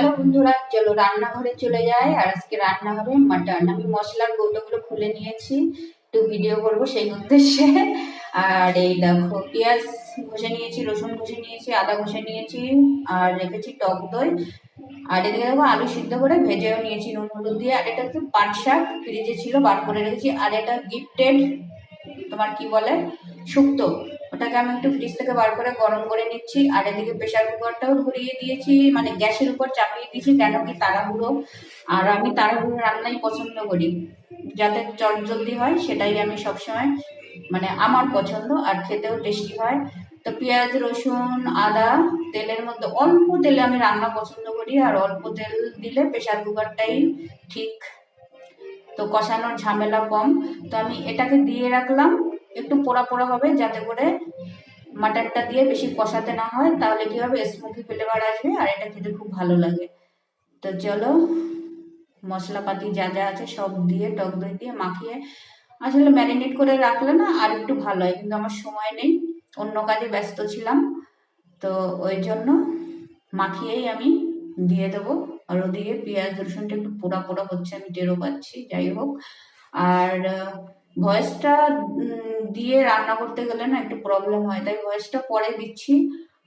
Hello বন্ধুরা, চলো রান্নাঘরে চলে যাই। আর আজকে রান্না হবে মাটন। আমি মশলার কৌটোগুলো খুলে নিয়েছি। একটু ভিডিও করব সেই উদ্দেশ্যে। আর এই দেখো, পেঁয়াজ ঘষে নিয়েছি, রসুন ঘষে নিয়েছি, আদা ঘষে নিয়েছি, আর রেখেছি টক দই। আর এদিকে দেখো, আলু সিদ্ধ করে ভেজেও নিয়েছি নুন হলুদ দিয়ে। আর এটা হচ্ছে পাট শাক। ফ্রিজে ছিল, বার করে রেখেছি। আর এটা গিফটেড তোমার কি বলে? শুক্তো। ওটাকে আমি একটু ফ্রিজ থেকে বার করে গরম করে নিচ্ছি। আর এদিকে প্রেশার কুকারটাও ঘুরিয়ে দিয়েছি মানে গ্যাসের উপর চাপিয়ে দিয়েছি, কেন কি তাড়াহুড়ো। আর আমি তাড়াহুড়ো রান্নাই পছন্দ করি। যাতে চট জলদি হয়, সেটাই আমি সবসময় মানে আমার পছন্দ আর খেতেও টেস্টি হয়। তো পেঁয়াজ, রসুন, আদা, তেলের মধ্যে অল্প তেলে আমি রান্না পছন্দ করি, আর অল্প তেল দিলে প্রেশার কুকারটাই ঠিক। তো কষানোর ঝামেলা কম। তো আমি এটাকে দিয়ে রাখলাম একটু পোড়া পোড়া হবে যাতে করে মাটনটা দিয়ে বেশি কষাতে না হয়, তাহলে কি হবে? স্মোকি ফ্লেভার আসবে আর এটা খেতে খুব ভালো লাগে। তো চলো, মশলাপাতি যা যা আছে সব দিয়ে, টক দই দিয়ে মাখিয়ে, আসলে ম্যারিনেট করে রাখলে না আর একটু ভালো হয়, কিন্তু আমার সময় নেই, অন্য কাজে ব্যস্ত ছিলাম। তো ওই জন্য মাখিয়েই আমি দিয়ে দেবো। আর ওদিকে পেঁয়াজ রসুনটা একটু পোড়া পোড়া হচ্ছে, আমি টেরও পাচ্ছি, যাই হোক। আর ভয়েসটা দিয়ে রান্না করতে গেলে না একটু প্রবলেম হয়, তাই ভয়েসটা পরে দিচ্ছি।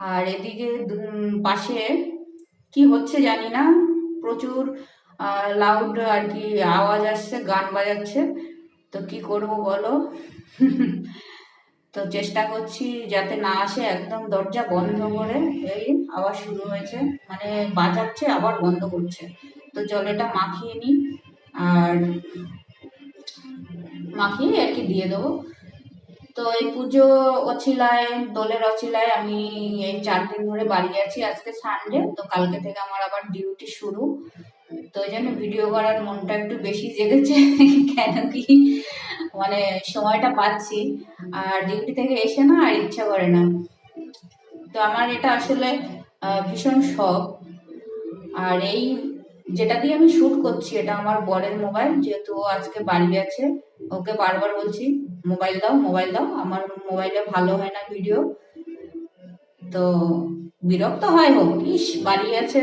আর এদিকে পাশে কি হচ্ছে জানি না, প্রচুর লাউড আর কি আওয়াজ আসছে, গান বাজাচ্ছে। তো কি করব বলো? তো চেষ্টা করছি যাতে না আসে, একদম দরজা বন্ধ করে এই আবার শুরু হয়েছে। মানে বাজাচ্ছে, আবার বন্ধ করছে। তো জলেটা মাখিয়ে নিই। আর মাখিয়ে আর কি দিয়ে দেবো। তো এই পুজো অছিলায়, দোলের অছিলায় আমি এই চার দিন ধরে বাড়ি আছি আজকে সানডে তো কালকে থেকে আমার আবার ডিউটি শুরু। তো ওই জন্য ভিডিও করার মনটা একটু বেশি জেগেছে, কেন কি? মানে সময়টা পাচ্ছি, আর ডিউটি থেকে এসে না আর ইচ্ছা করে না। তো আমার এটা আসলে ভীষণ শখ। আর এই যেটা দিয়ে আমি শুট করছি, এটা আমার বরের মোবাইল যেহেতু ও আজকে বাড়ি আছে, ওকে বারবার বলছি মোবাইল দাও মোবাইল দাও, আমার মোবাইলে ভালো হয় না ভিডিও তো বিরক্ত হয় হোক, ইস, বাড়ি আছে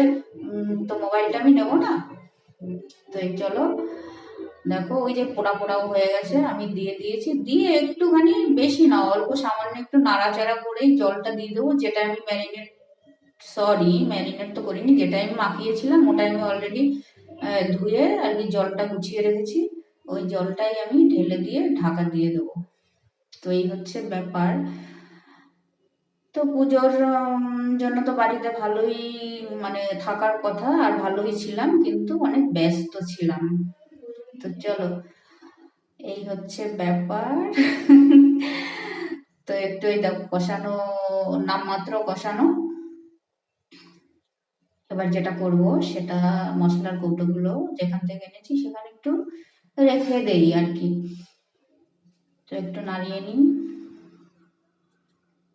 তো মোবাইলটা আমি নেব না। তো এই চলো, দেখো ওই যে পোড়া পোড়াও হয়ে গেছে, আমি দিয়ে দিয়েছি, দিয়ে একটুখানি বেশি না, অল্প সামান্য একটু নাড়াচাড়া করেই জলটা দিয়ে দেবো, যেটা আমি ম্যারিনেট সরি ম্যারিনেট তো করিনি যেটা আমি মাখিয়েছিলাম ওটা আমি অলরেডি ধুয়ে আর কি জলটা গুছিয়ে রেখেছি। ওই জলটাই আমি ঢেলে দিয়ে ঢাকা দিয়ে দেবো। তো এই হচ্ছে ব্যাপার। তো পুজোর জন্য তো বাড়িতে ভালোই মানে থাকার কথা, আর ভালোই ছিলাম, কিন্তু অনেক ব্যস্ত ছিলাম। তো চলো, এই হচ্ছে ব্যাপার। তো একটু দেখো, কষানো, নামমাত্র কষানো। এবার যেটা করব সেটা মশলার কৌটোগুলো যেখান থেকে এনেছি সেখানে একটু রেখে দেই আর কি। তো একটু নাড়িয়ে নিই।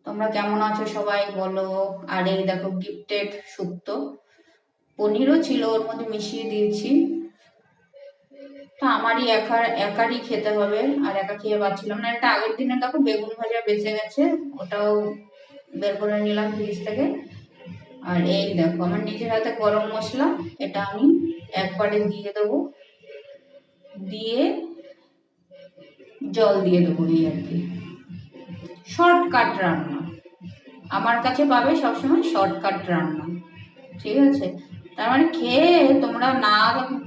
তোমরা কেমন আছো সবাই বলো? আর এই দেখো গিফটেড শুক্তো। পনিরও ছিল, ওর মধ্যে মিশিয়ে দিয়েছি। তা আমারই একার, একারই খেতে হবে। আর একা খেয়ে পাচ্ছিলাম না। এটা আগের দিনে দেখো বেগুন ভাজা বেঁচে গেছে, ওটাও বের করে নিলাম ফ্রিজ থেকে। আর এই দেখো, আমার নিজের হাতে গরম মশলা, এটা আমি একবারে দিয়ে দেবো। দিয়ে জল দিয়ে দেবো এই আর কি। শর্টকাট রান্না। আমার কাছে পাবে সবসময় শর্টকাট রান্না। ঠিক আছে? তার মানে খেয়ে তোমরা না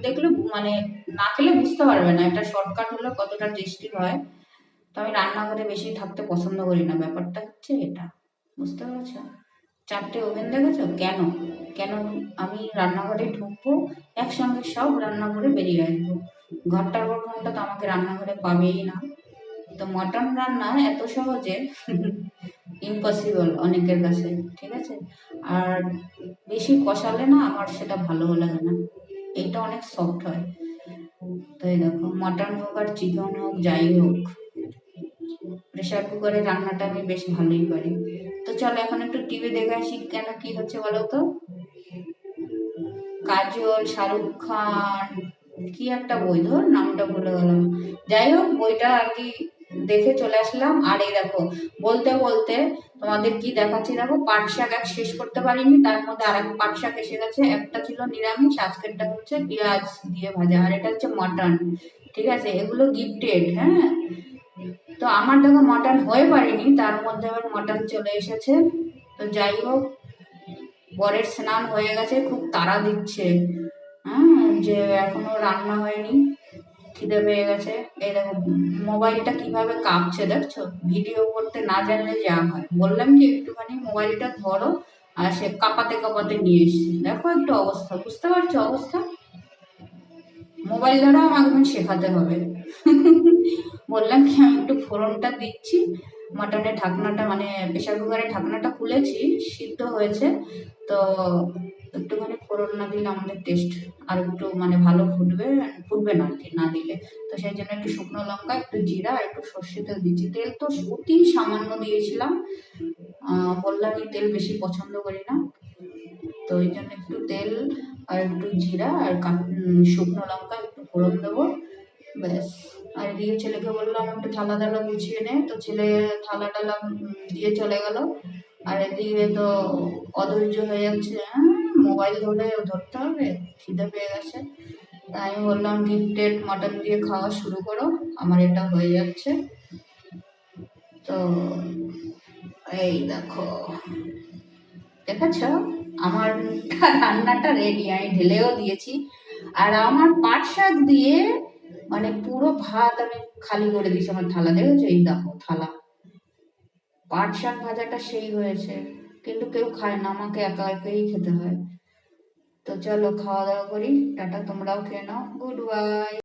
দেখলে মানে না খেলে বুঝতে পারবে না একটা শর্টকাট হলে কতটা টেস্টি হয়। তো আমি রান্নাঘরে বেশি থাকতে পছন্দ করি না। ব্যাপারটা হচ্ছে এটা। বুঝতে পেরেছ? চারটে ওভেন দেখেছ? কেন? কেন আমি রান্নাঘরে ঢুকবো? একসঙ্গে সব রান্না করে বেরিয়ে আসব। ঘণ্টার পর ঘণ্টা তো আমাকে রান্নাঘরে পাবেই না। তো মটন রান্না এত সহজে ইম্পসিবল অনেকের কাছে, ঠিক আছে? আর বেশি কষালে না আমার সেটা ভালো লাগে না। এইটা অনেক সফট হয়। তো এই দেখো, মটন হোক আর চিকেন হোক, যাই হোক প্রেশার কুকারে রান্নাটা আমি বেশ ভালোই পারি তো চলো এখন একটু টিভি দেখে আসি কেন, কি হচ্ছে বলো তো কাজল, শাহরুখ খান, কি একটা বই ধর, নামটা ভুলে গেলাম। যাই হোক, বইটা আর কি দেখে চলে আসলাম। আর এই দেখো, বলতে বলতে তোমাদের কি দেখাচ্ছি দেখো, পাট শাক এক শেষ করতে পারিনি, তার মধ্যে আর এক পাট শাক এসে গেছে। একটা ছিল নিরামিষ, আজকেরটা হচ্ছে পেঁয়াজ দিয়ে ভাজা, আর এটা হচ্ছে মটন। ঠিক আছে? এগুলো গিফটেড হ্যাঁ? আমার দেখো মটন হয়ে পারেনি, তার মধ্যে আবার মটন চলে এসেছে। তো যাই হোক, বরের স্নান হয়ে গেছে, খুব তাড়া দিচ্ছে। হ্যাঁ যে এখনও রান্না হয়নি, খিদে পেয়ে গেছে। এই দেখো, মোবাইলটা কীভাবে কাঁপছে দেখছ? ভিডিও করতে না জানলে যা হয়। বললাম কি, একটুখানি মোবাইলটা ধরো, আর সে কাঁপাতে কাঁপাতে নিয়ে এসছে। দেখো একটু অবস্থা, বুঝতে পারছ অবস্থা? মোবাইল ধরো আমাকে শেখাতে হবে। বললাম কি, আমি একটু ফোড়নটা দিচ্ছি। মাটনের ঢাকনাটা মানে প্রেশার কুকারের ঢাকনাটা খুলেছি, সিদ্ধ হয়েছে। তো একটুখানি ফোড়ন না দিলে আমাদের টেস্ট আর একটু মানে ভালো ফুটবে ফুটবে না আর না দিলে। তো সেই জন্য একটু শুকনো লঙ্কা, একটু জিরা আর একটু সর্ষে তেল দিচ্ছি। তেল তো অতি সামান্য দিয়েছিলাম। বললাম আমি তেল বেশি পছন্দ করি না। তো ওই জন্য একটু তেল আর একটু জিরা আর শুকনো লঙ্কা একটু ফোড়ন দেবো। ব্যাস। আর এদিকে ছেলেকে বললাম, একটু থালা টালা গুছিয়ে নে। তো ছেলে থালা টালা দিয়ে চলে গেল। আর এদিকে তো অধৈর্য হয়ে যাচ্ছে হ্যাঁ মোবাইল ধরে ধরতে হবে, খিদে পেয়ে গেছে। তাই আমি বললাম, গিফটেড মাটন দিয়ে খাওয়া শুরু করো, আমার এটা হয়ে যাচ্ছে। তো এই দেখো, দেখেছ? আমার রান্নাটা রেডি আমি ঢেলেও দিয়েছি। আর আমার পাট শাক দিয়ে মানে পুরো ভাত আমি খালি করে দিয়েছি, আমার থালা। দেখেছ? এই দেখো, থালা। পাট শাক ভাজাটা সেই হয়েছে, কিন্তু কেউ খায় না, আমাকে একা একাই খেতে হয়। তো চলো, খাওয়া দাওয়া করি, টাটা, তোমরাও খেয়ে নাও। Good bye.